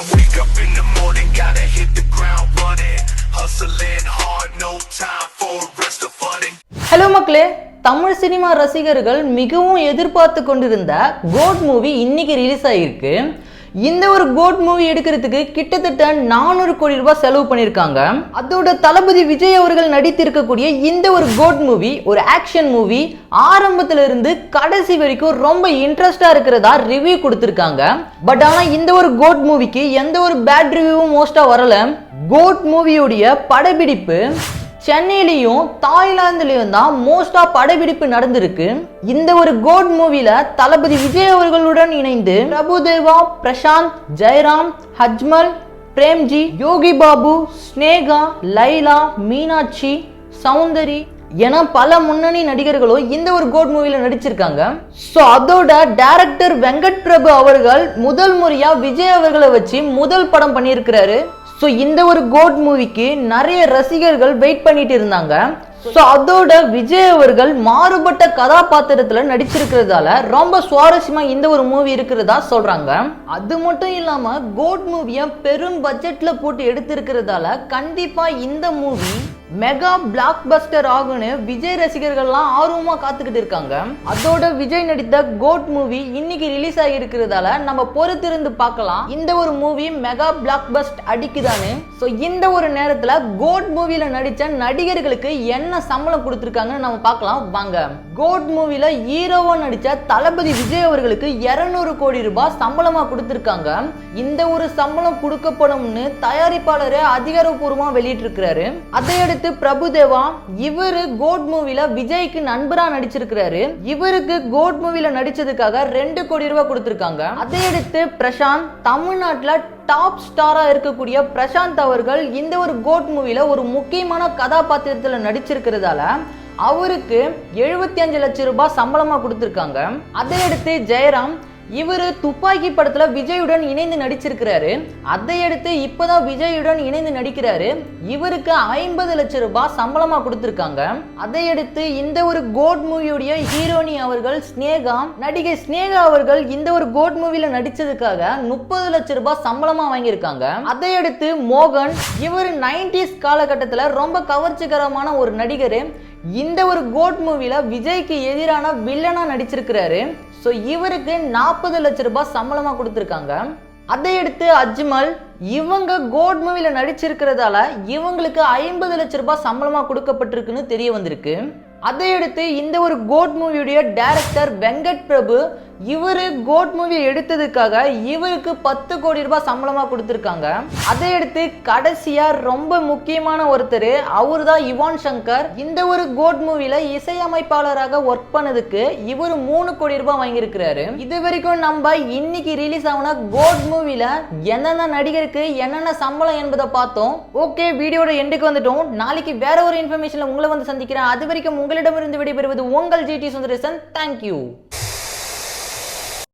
I wake up in the morning, gotta hit the ground running. Hustling hard, no time for rest of funning. Hello மக்களே Tamil cinema ரசிகர்கள் மிகவும் எதிர்பார்த்து கொண்டிருந்த code movie இன்னைக்கு release ஆகிருக்கு இந்த ஒரு கோட் மூவி எடுக்கிறதுக்கு கிட்டத்தட்ட நானூறு கோடி ரூபாய் செலவு பண்ணியிருக்காங்க. அதோட தளபதி விஜய் அவர்கள் நடித்திருக்கக்கூடிய இந்த ஒரு கோட் மூவி ஒரு ஆக்ஷன் மூவி ஆரம்பத்துல இருந்து கடைசி வரைக்கும் ரொம்ப இன்ட்ரெஸ்டா இருக்கிறதா ரிவ்யூ கொடுத்துருக்காங்க. பட் ஆனா இந்த ஒரு கோட் மூவிக்கு எந்த ஒரு பேட் ரிவ்யூவும் மோஸ்டா வரல. கோட் மூவியுடைய படப்பிடிப்பு சென்னையிலையும் தாய்லாந்துலேயும் தான் மோஸ்டா படப்பிடிப்பு நடந்திருக்கு. இந்த ஒரு கோட் மூவில தளபதி விஜய் அவர்களுடன் இணைந்து பிரபுதேவா பிரசாந்த் ஜெயராம் ஹஜ்மல் பிரேம்ஜி யோகி பாபு ஸ்னேகா லைலா மீனாட்சி சௌந்தரி என பல முன்னணி நடிகர்களும் இந்த ஒரு கோட் மூவில நடிச்சிருக்காங்க. ஸோ அதோட டைரக்டர் வெங்கட் பிரபு அவர்கள் முதல் முறையா விஜய் அவர்களை வச்சு முதல் படம் பண்ணியிருக்கிறாரு. ஸோ இந்த ஒரு கோட் மூவிக்கு நிறைய ரசிகர்கள் வெயிட் பண்ணிட்டு இருந்தாங்க. ஸோ அதோட விஜய் அவர்கள் மாறுபட்ட கதாபாத்திரத்தில் நடிச்சிருக்கிறதால ரொம்ப சுவாரஸ்யமாக இந்த ஒரு மூவி இருக்கிறதா சொல்கிறாங்க அது மட்டும் இல்லாமல் கோட் மூவியை பெரும் பட்ஜெட்டில் போட்டு எடுத்திருக்கிறதால கண்டிப்பாக இந்த மூவி மெகா பிளாக் பஸ்டர் ஆகும்னு விஜய் ரசிகர்கள்லாம் ஆர்வமா காத்துக்கிட்டு இருக்காங்க. அதோட விஜய் நடித்த கோட் மூவி இன்னைக்கு ரிலீஸ் ஆகி இருக்கிறதால நம்ம பொறுத்திருந்து பார்க்கலாம். இந்த ஒரு மூவி மெகா பிளாக் பஸ்ட் அடிக்குதான்னு. ஸோ இந்த ஒரு நேரத்துல கோட் மூவில நடிச்ச நடிகர்களுக்கு என்ன சம்பளம் கொடுத்துருக்காங்கன்னு நம்ம பார்க்கலாம். வாங்க. கோட் மூவில ஹீரோவா நடிச்ச தளபதி விஜய் அவர்களுக்கு 200 கோடி ரூபாய் சம்பளமா கொடுத்துருக்காங்க. இந்த ஒரு சம்பளம் கொடுக்கப்படும்னு தயாரிப்பாளரே அதிகாரப்பூர்வமா வெளியிட்டிருக்கிறாரு. அதையடுத்து பிரபுதேவா இவரு கோட் மூவில விஜய்க்கு நண்பரா நடிச்சிருக்கிறாரு. இவருக்கு கோட் மூவில நடிச்சதுக்காக ரெண்டு கோடி ரூபாய் கொடுத்திருக்காங்க. அதையடுத்து பிரசாந்த் தமிழ்நாட்டுல டாப் ஸ்டாரா இருக்கக்கூடிய பிரசாந்த் அவர்கள் இந்த ஒரு கோட் மூவில ஒரு முக்கியமான கதாபாத்திரத்துல நடிச்சிருக்கிறதால அவருக்கு எழுபத்தி அஞ்சு லட்சம் ரூபாய் சம்பளமா கொடுத்திருக்காங்க. அதையடுத்து ஜெயராம் இவர் துப்பாக்கி படத்துல விஜயுடன் இணைந்து நடிச்சிருக்கிறாரு. அதையடுத்து இப்பதான் விஜயுடன் இணைந்து நடிக்கிறாரு. இவருக்கு ஐம்பது லட்சம் ரூபாய் சம்பளமா கொடுத்திருக்காங்க. அதையடுத்து இந்த ஒரு கோட் மூவியுடைய ஹீரோனி அவர்கள் ஸ்னேகா நடிகை ஸ்னேகா அவர்கள் இந்த ஒரு கோட் மூவில நடிச்சதுக்காக முப்பது லட்சம் ரூபாய் சம்பளமா வாங்கியிருக்காங்க. அதையடுத்து மோகன் இவர் நைன்டிஸ் காலகட்டத்துல ரொம்ப கவர்ச்சிகரமான ஒரு நடிகர். இந்த ஒரு கோட் மூவில விஜய்க்கு எதிரான வில்லனா நடிச்சிருக்கிறாரு. ஸோ இவருக்கு நாற்பது லட்ச ரூபாய் சம்பளமா கொடுத்துருக்காங்க. அதையடுத்து அஜ்மல் இவங்க கோட் மூவில நடிச்சிருக்கிறதால இவங்களுக்கு ஐம்பது லட்ச ரூபாய் சம்பளமா கொடுக்கப்பட்டிருக்குன்னு தெரிய வந்திருக்கு. அதையடுத்து இந்த ஒரு கோட் மூவியுடைய டைரக்டர் வெங்கட் பிரபு இவரு கோட் மூவி எடுத்ததுக்காக இவருக்கு பத்து கோடி ரூபாய் சம்பளமாக கொடுத்துருக்காங்க. அதையடுத்து கடைசியாக ரொம்ப முக்கியமான ஒருத்தர் அவர் தான் யுவான் சங்கர். இந்த ஒரு கோட் மூவியில் இசையமைப்பாளராக ஒர்க் பண்ணதுக்கு இவர் மூணு கோடி ரூபாய் வாங்கியிருக்கிறாரு. இது வரைக்கும் நம்ம இன்னைக்கு ரிலீஸ் ஆன கோட் மூவியில் என்னென்ன நடிகருக்கு என்னென்ன சம்பளம் என்பதை பார்த்தோம். ஓகே வீடியோட எண்டுக்கு வந்துட்டோம். நாளைக்கு வேற ஒரு இன்ஃபர்மேஷனில் உங்களை வந்து சந்திக்கிறேன். அது வரைக்கும் உங்களிடமிருந்து விடைபெறுவது உங்கள் ஜிடி சுந்தரேசன். தேங்க்யூ